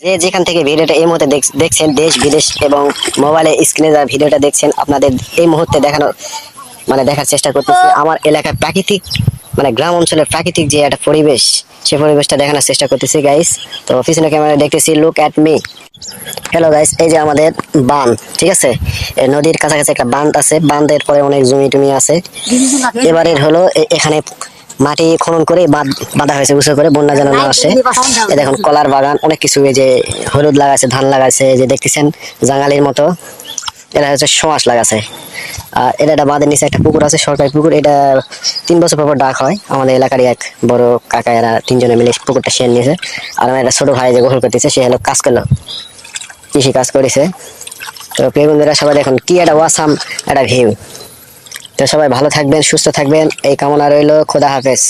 যে যেখান থেকে ভিডিওটা এই মুহূর্তে দেখছেন দেশ বিদেশ এবং মোবাইলে স্ক্রিনে যারা ভিডিওটা দেখছেন আপনাদের এই মুহূর্তে দেখানো মানে দেখার চেষ্টা করতেছি। আমার এলাকার প্রাকৃতিক মানে গ্রাম অঞ্চলের প্রাকৃতিক যে একটা পরিবেশ সেই পরিবেশটা দেখানোর চেষ্টা করতেছি গাইস তো পিছনে ক্যামেরা দেখতেছি look at me hello guys এই যে আমাদের বাঁধ ঠিক আছে? এই নদীর কাছাকাছি একটা বাঁধ আছে। বাঁধের পরে অনেক জমি টমি আছে এবারের হলো এখানে মাটি খনন করে বাঁধ বাঁধা হয়েছে, উঁচু করে বন্যা যেন না আসে। দেখুন, কলার বাগান, অনেক কিছু যে হলুদ লাগাছে ধান এই যে দেখতেছেন, জাঙ্গালির মতো। এটা হচ্ছে সোঁয়াশ লাগাছে আর এটা একটা বাঁধের নিচে একটা পুকুর আছে, সরকারি পুকুর। এটা তিন বছর পর ডাক হয়। আমাদের এলাকারই এক বড় কাকা, এরা তিনজনে মিলে পুকুরটা শেয়ার নিয়েছে। আর আমার একটা ছোট ভাই যে গোসল করতেছে, সে হলো কাজ করল। কৃষি কাজ করেছে। তো প্রিয় বন্ধুরা, সবাই দেখুন, কি একটা ওয়াসাম একটা ভিউ তো সবাই ভালো থাকবেন সুস্থ থাকবেন। এই কামনা রইল খোদা হাফেজ।